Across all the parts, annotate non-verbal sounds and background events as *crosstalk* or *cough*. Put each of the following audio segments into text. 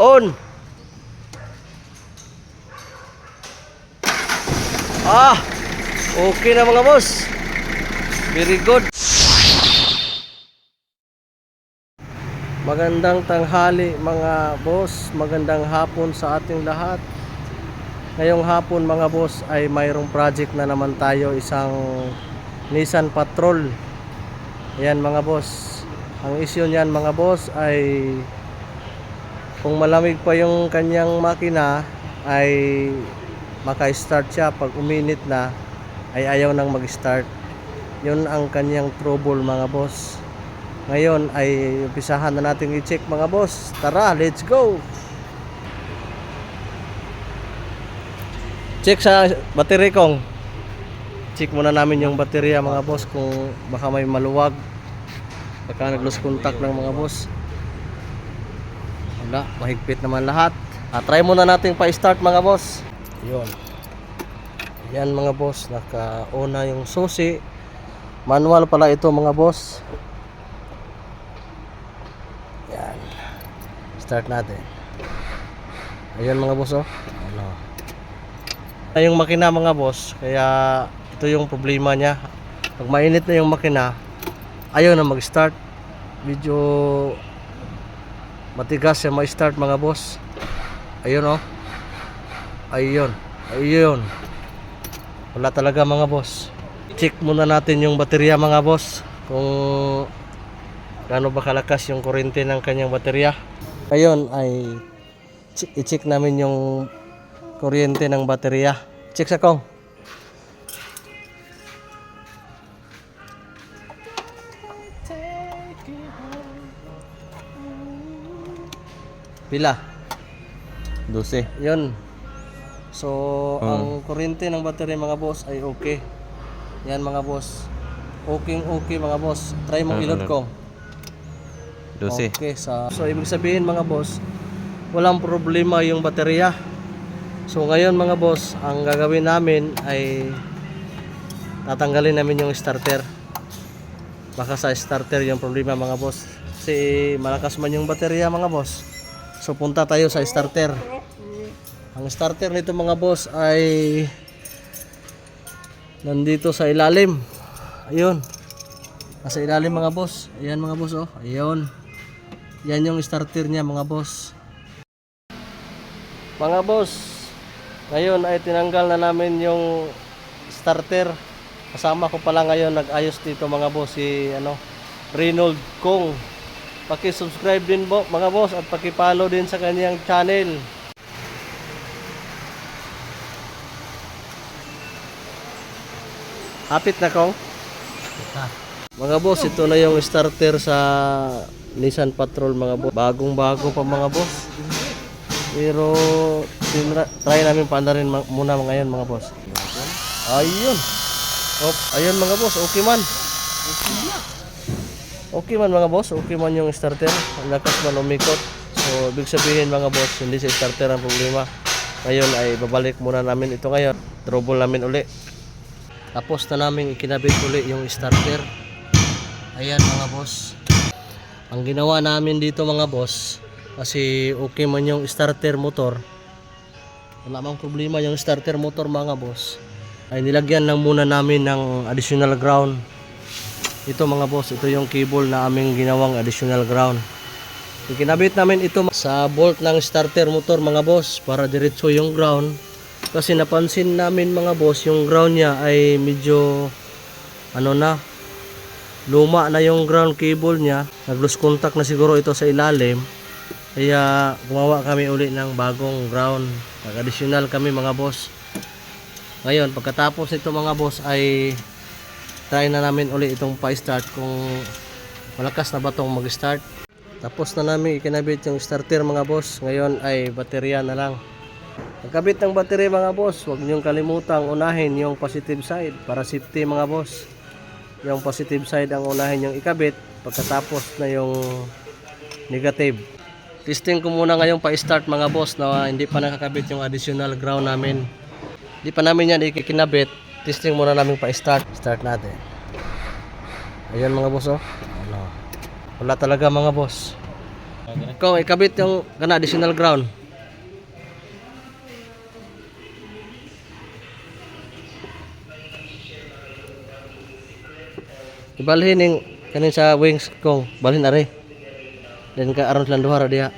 On! Ah! Okay na mga boss. Very good. Magandang tanghali mga boss. Magandang hapon sa ating lahat. Ngayong hapon mga boss ay mayroong project na naman tayo isang Nissan Patrol. Ayan mga boss. Ang issue niyan mga boss ay kung malamig pa yung kanyang makina ay maka-start siya pag uminit na ay ayaw nang mag-start. Yun ang kanyang trouble mga boss. Ngayon ay umpisahan na natin i-check mga boss. Tara, let's go! Check sa battery kong. Check muna namin yung baterya mga boss kung baka may maluwag. Baka nag-lose contact ng mga boss. Wala, mahigpit naman lahat. Ah, try muna natin pa-start mga boss. Yun. Yan mga boss, naka-una yung susi. Manual pala ito mga boss. Yan. Start natin. Ayan mga boss oh. Ano. Yung makina mga boss, kaya ito yung problema niya. Pag mainit na yung makina, ayaw na mag-start. Medyo matigas siya ma-start mga boss. Ayun oh. Ayun. Ayun. Wala talaga mga boss. Check muna natin yung baterya mga boss. Kung gaano ba kalakas yung kuryente ng kanyang baterya. Ngayon ay che- i-check namin yung kuryente ng baterya. Check sa kong. Pila? 12. Yun. So, ang kuryente ng battery mga boss ay okay. Yan mga boss. Okay, okay mga boss. Try mong Ah, ilod ano? ko. 12. Okay, sa So, ibig sabihin mga boss, walang problema yung baterya. So, ngayon mga boss, ang gagawin namin ay tatanggalin namin yung starter. Baka sa starter yung problema mga boss. Kasi malakas man yung baterya mga boss. So, punta tayo sa starter. Ang starter nito mga boss ay nandito sa ilalim. Ayun. Nasa ilalim mga boss. Ayan mga boss oh. Ayun. Yan yung starter niya mga boss. Mga boss, ngayon ay tinanggal na namin yung starter. Kasama ko pala ngayon nag-ayos dito mga boss si ano Reynold Kong. Paki-subscribe din po mga boss at paki-follow din sa kanyang channel. Hapit na kong. *laughs* Mga boss, ito na yung starter sa Nissan Patrol mga boss. Bagong bago pa mga boss. Pero tinra- try namin paanda rin muna ngayon mga boss. Ayun. Oh, ayun mga boss, okay man. Okay man mga boss, okay man yung starter. Ang lakas man umikot. So, ibig sabihin mga boss, hindi sa starter ang problema. Ngayon ay babalik muna namin ito ngayon. Trouble namin uli. Tapos na namin ikinabit uli yung starter. Ayan mga boss. Ang ginawa namin dito mga boss, kasi okay man yung starter motor. Wala mang problema yung starter motor mga boss. Ay nilagyan lang muna namin ng additional ground. Ito mga boss, ito yung cable na aming ginawang additional ground. Ikinabit namin ito sa bolt ng starter motor mga boss para diretso yung ground. Kasi napansin namin mga boss, yung ground niya ay medyo ano na, luma na yung ground cable niya. Nag-lose contact na siguro ito sa ilalim. Kaya gumawa kami uli ng bagong ground. Nag-additional kami mga boss. Ngayon, pagkatapos nito mga boss ay try na namin uli itong pa-start kung malakas na ba itong mag-start. Tapos na namin ikinabit yung starter mga boss. Ngayon ay baterya na lang. Pagkabit ng baterya mga boss, huwag niyong kalimutang unahin yung positive side para safety mga boss. Yung positive side ang unahin yung ikabit pagkatapos na yung negative. Testing ko muna ngayon pa-start mga boss na hindi pa nakakabit yung additional ground namin. Hindi pa namin yan ikikinabit. Testing muna namin pa-start. Start natin. Ayan mga boss oh. Ano. Wala talaga mga boss. Kung ikabit yung kana additional ground. Ibalhin ning kanin sa wings kong balhin are. Dan ka aron lang duha ra diha.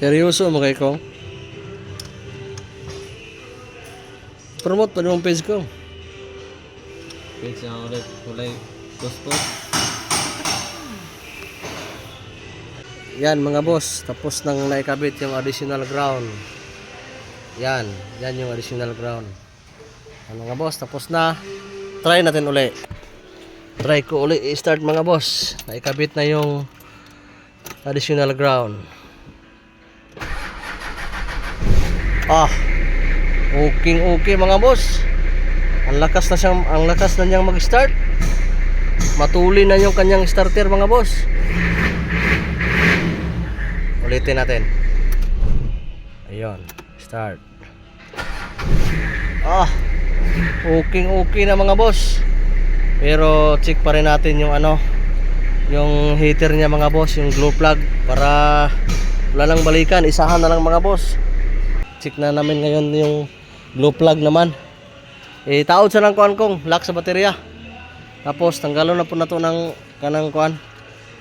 Seryoso mo kay kong? Promote pa yung page ko. Page na ulit. Kulay gusto. Yan mga boss, tapos nang naikabit yung additional ground. Yan, yan yung additional ground. Yan mga boss, tapos na. Try natin uli. Try ko uli i-start mga boss. Naikabit na yung additional ground. Ah, okay okay mga boss. Ang lakas na siyang, ang lakas na niyang mag-start. Matuli na yung kanyang starter mga boss. Ulitin natin. Ayun, start. Ah, okay okay na mga boss. Pero check pa rin natin yung ano, yung heater niya mga boss, yung glow plug para wala nang balikan, isahan na lang mga boss. Check na namin ngayon yung glow plug naman. Eh, taod sa lang kuan kong, lock sa baterya. Tapos tanggalon na po na to ng kanang kuan,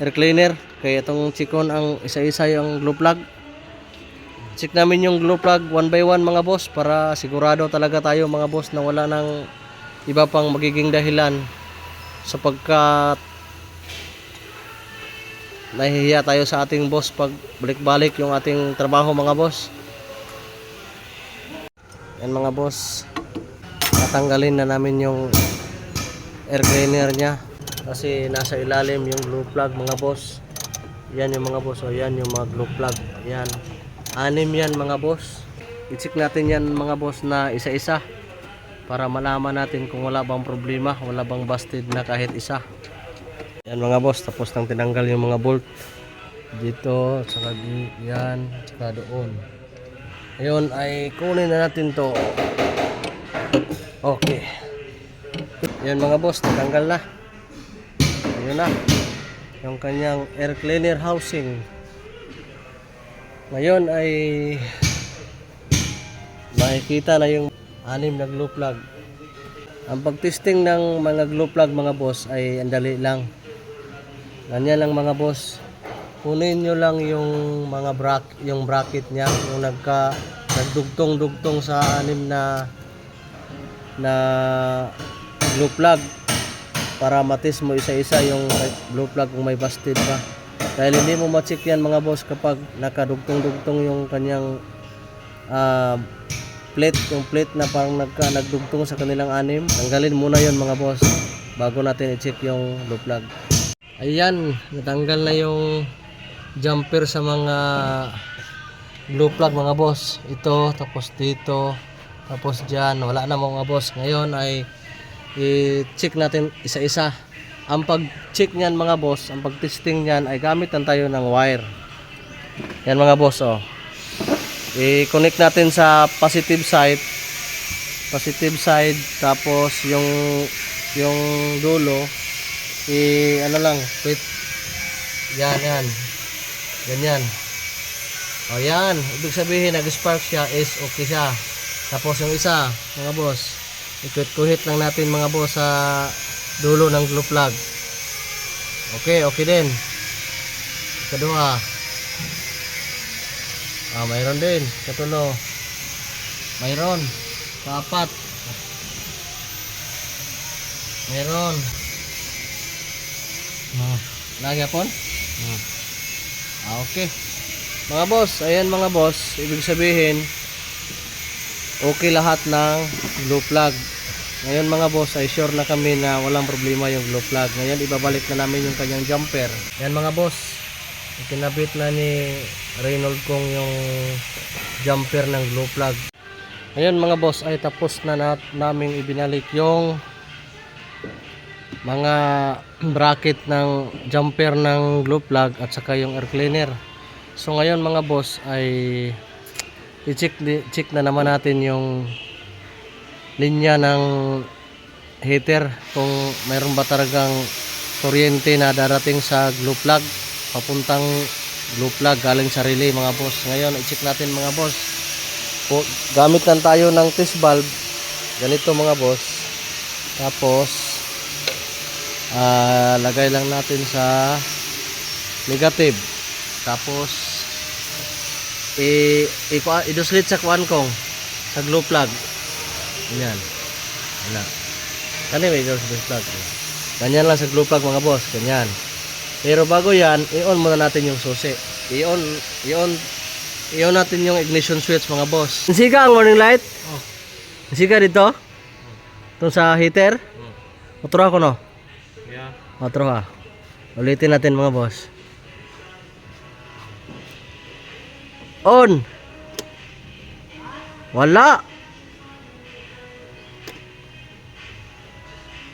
air cleaner. Kaya itong chikon ang isa-isa yung glue plug. Check namin yung glue plug one by one mga boss para sigurado talaga tayo mga boss na wala nang iba pang magiging dahilan sapagkat nahihiya tayo sa ating boss pag balik-balik yung ating trabaho mga boss. Yan mga boss, tatanggalin na namin yung air cleaner niya kasi nasa ilalim yung glue plug mga boss. Yan yung mga boss, o yan yung mga glue plug. Yan. Anim yan mga boss. I-check natin yan mga boss na isa-isa para malaman natin kung wala bang problema, wala bang busted na kahit isa. Yan mga boss, tapos nang tinanggal yung mga bolt dito, saka yan, saka doon. Ngayon ay kunin na natin to. Okay. Yan mga boss, natanggal na. Ayun na. Yung kanyang air cleaner housing. Ngayon ay makikita na yung anim na glue plug. Ang pagtesting ng mga glue plug mga boss ay andali lang. Ganyan lang mga boss. Kunin nyo lang yung mga brak yung bracket niya, yung nagka nagdugtong-dugtong sa anim na na glue plug para matis mo isa-isa yung glue plug kung may busted pa. Dahil hindi mo ma-check yan mga boss kapag nakadugtong-dugtong yung kanyang ah, plate, yung plate na parang nagka, nagdugtong sa kanilang anim. Tanggalin muna yon mga boss bago natin i-check yung glue plug. Ayan, natanggal na yung jumper sa mga glue plug mga boss. Ito, tapos dito, tapos dyan. Wala na mga boss. Ngayon ay i-check natin isa-isa. Ang pag-check niyan mga boss, ang pag-testing niyan ay gamit lang tayo ng wire. Yan mga boss oh. I-connect natin sa positive side. Positive side tapos yung yung dulo i ano lang, wait. Yan yan. Ganyan. O yan, ibig sabihin nag-spark siya is okay siya. Tapos yung isa, mga boss, ikut-kuhit lang natin mga boss sa dulo ng glue plug. Okay, okay din. Kedua. Ah, mayroon din. Katulo. Mayroon. Kapat. Mayroon. Ah, lagi po? Ah. Okay. Mga boss, ayan mga boss, ibig sabihin, okay lahat ng glue plug. Ngayon mga boss, ay sure na kami na walang problema yung glue plug. Ngayon, ibabalik na namin yung kanyang jumper. Yan mga boss, ikinabit na ni Reynold kong yung jumper ng glue plug. Ngayon mga boss, ay tapos na nat naming ibinalik yung mga bracket ng jumper ng glue plug at saka yung air cleaner. So ngayon mga boss ay i-check check na naman natin yung linya ng heater kung mayroon ba talagang kuryente na darating sa glue plug papuntang glue plug galing sa relay mga boss. Ngayon i-check natin mga boss. Gamit lang tayo ng test valve ganito mga boss. Tapos ah, lagay lang natin sa negative. Tapos i i i-doslit sa kuan kong sa glue plug. Yan wala. Kani may glue plug. Ganyan lang sa glue plug mga boss. Ganyan. Pero bago yan i-on muna natin yung susi. I-on i-on i-on natin yung ignition switch mga boss. Siga ang warning light? Oh. Siga dito? Itong sa heater? Oh. Otro ako no. Otro ha Ulitin natin mga boss On Wala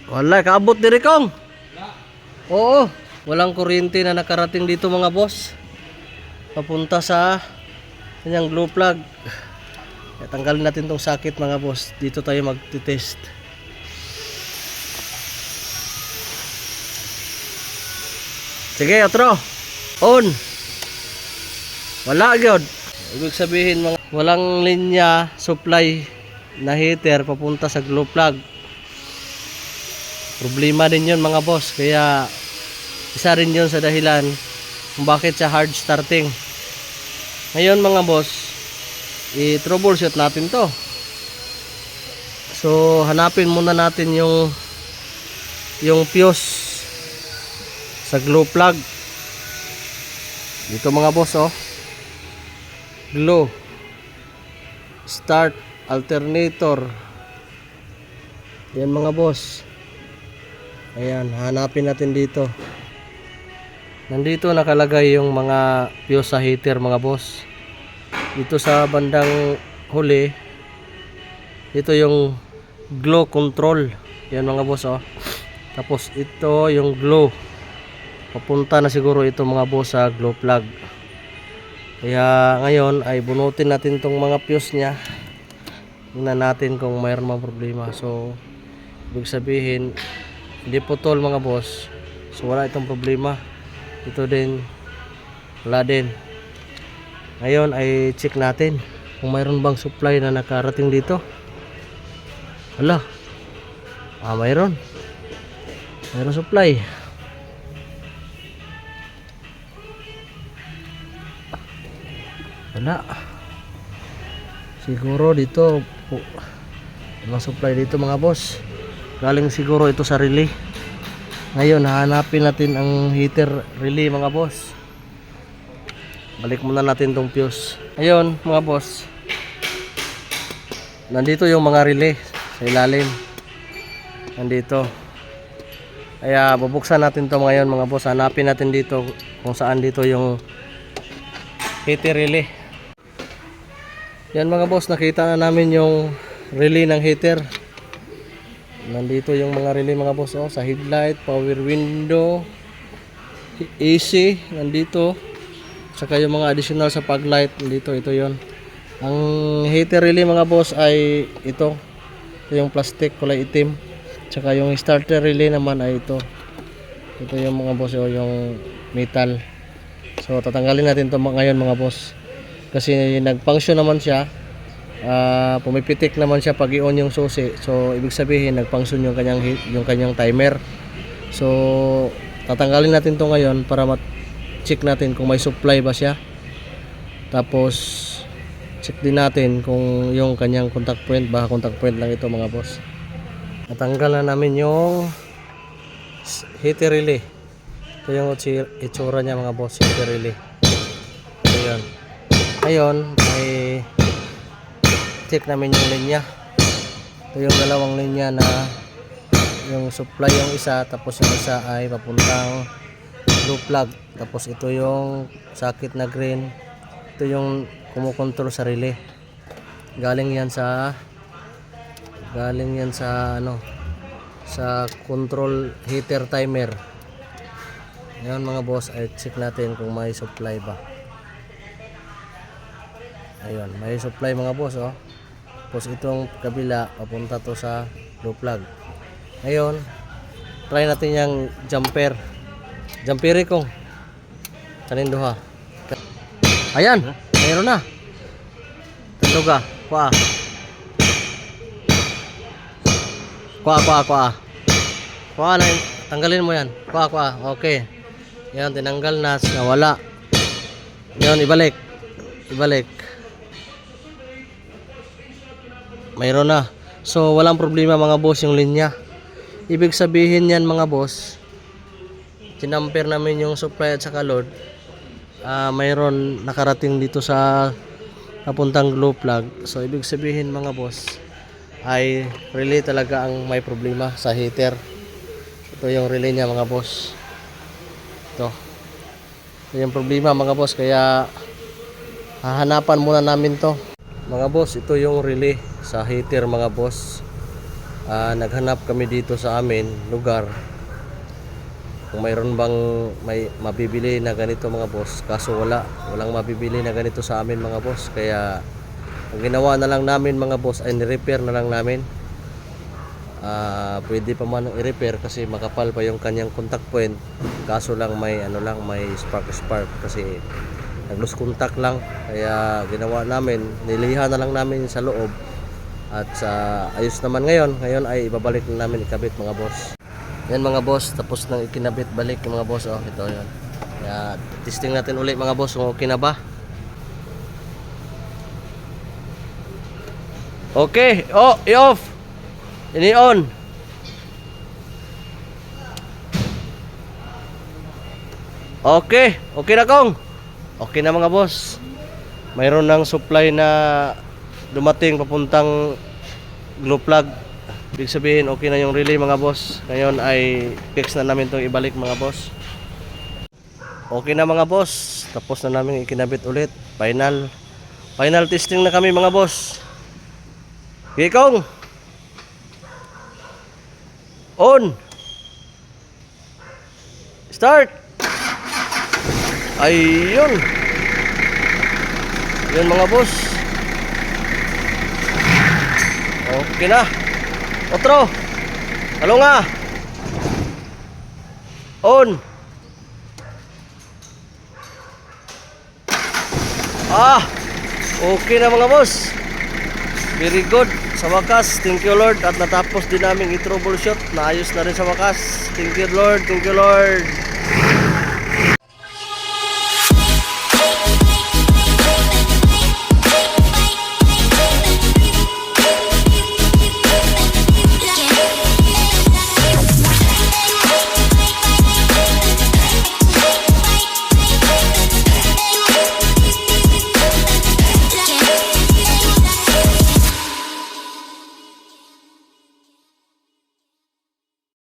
Wala, kaabot diri kong. Oo, walang kuryente na nakarating dito mga boss. Papunta sa kanyang glue plug. Tanggalin natin tong sakit mga boss. Dito tayo magti-test. Sige, otro. On. Wala gyud. Ibig sabihin mga walang linya supply na heater papunta sa glue plug. Problema din yun mga boss. Kaya isa rin yun sa dahilan kung bakit sa hard starting. Ngayon mga boss, i-troubleshoot natin to. So hanapin muna natin yung yung fuse sa glue plug. Dito mga boss oh. Glue. Start alternator. Yan mga boss. Ayan, hanapin natin dito. Nandito nakalagay yung mga fuse sa heater mga boss. Dito sa bandang huli, ito yung glow control. Yan mga boss oh. Tapos ito yung glow. Papunta na siguro ito mga boss sa glow plug. Kaya ngayon ay bunutin natin tong mga fuse niya. Tingnan natin kung mayroon mga problema. So, ibig sabihin, hindi putol mga boss. So wala itong problema. Ito din wala din. Ngayon ay check natin kung mayroon bang supply na nakarating dito. Wala. Ah, mayroon. Mayroon supply. Wala. Siguro dito po. Walang supply dito mga boss. Galing siguro ito sa relay. Ngayon, hahanapin natin ang heater relay mga boss. Balik muna natin tong fuse. Ayun, mga boss. Nandito yung mga relay sa ilalim. Nandito. Kaya bubuksan natin to ngayon mga boss. Hanapin natin dito kung saan dito yung heater relay. Yan mga boss, nakita na namin yung relay ng heater. Nandito yung mga relay mga boss oh, sa headlight, power window, AC, nandito. Saka yung mga additional sa fog light, nandito, ito yon. Ang heater relay mga boss ay ito. Ito yung plastic, kulay itim. Saka yung starter relay naman ay ito. Ito yung mga boss, oh, yung metal. So tatanggalin natin to ngayon mga boss. Kasi nag-function naman siya. Ah, pumipitik naman siya pag i-on yung susi. So ibig sabihin nag-function yung kanyang yung kanyang timer. So tatanggalin natin to ngayon para ma-check natin kung may supply ba siya. Tapos check din natin kung yung kanyang contact point baka contact point lang ito mga boss. Natanggal na namin yung heater relay. Ito yung itsura niya mga boss, heater relay. Ito yun. Ngayon, ay check namin yung linya. Ito yung dalawang linya na yung supply yung isa, tapos yung isa ay papuntang blue plug. Tapos ito yung sakit na green. Ito yung kumukontrol sa relay. Galing yan sa galing yan sa ano sa control heater timer. Ngayon mga boss, ay check natin kung may supply ba. Ayun, may supply mga boss oh. Tapos itong kabila papunta to sa blue plug. Ngayon, try natin yung jumper. Jumperi kong. Kanin duha. Ayan, mayroon na. Tanduga, kuha. Kuha, kuha, kuha. Kuha na, tanggalin mo yan. Kuha, kuha, okay. Yan, tinanggal na, nawala. Yan, ibalik. Ibalik. Mayroon na. So, walang problema mga boss yung linya. Ibig sabihin yan mga boss, tinamper namin yung supply at saka load. Ah, mayroon nakarating dito sa papuntang glow plug. So, ibig sabihin mga boss, ay relay talaga ang may problema sa heater. Ito yung relay niya mga boss. Ito. Ito yung problema mga boss, kaya hahanapan muna namin to. Mga boss, ito yung relay sa heater mga boss. Ah, naghanap kami dito sa amin lugar. Kung mayroon bang may mabibili na ganito mga boss kaso wala. Walang mabibili na ganito sa amin mga boss. Kaya ang ginawa na lang namin mga boss ay ni-repair na lang namin. Ah, pwede pa man i-repair kasi makapal pa yung kanyang contact point. Kaso lang may ano lang may spark spark kasi nag-lose contact lang. Kaya ginawa namin nilihan na lang namin sa loob at sa ayos naman ngayon. Ngayon ay ibabalik na namin ikabit mga boss. Yan mga boss tapos nang ikinabit balik mga boss. Oh ito yun. Kaya testing natin uli mga boss kung okay na ba. Okay oh i-off. Ini on okay okay na kong. Okay na mga boss. Mayroon ng supply na dumating papuntang glow plug. Ibig sabihin okay na yung relay mga boss. Ngayon ay fix na namin itong ibalik mga boss. Okay na mga boss. Tapos na namin ikinabit ulit. Final. Final testing na kami mga boss. Gikong on. Start. Ayun. Yun mga boss okay na. Otro. Halo nga? On. Ah okay na mga boss. Very good. Sa wakas thank you lord. At natapos din namin i-troubleshoot. Naayos na rin sa wakas. Thank you lord. Thank you lord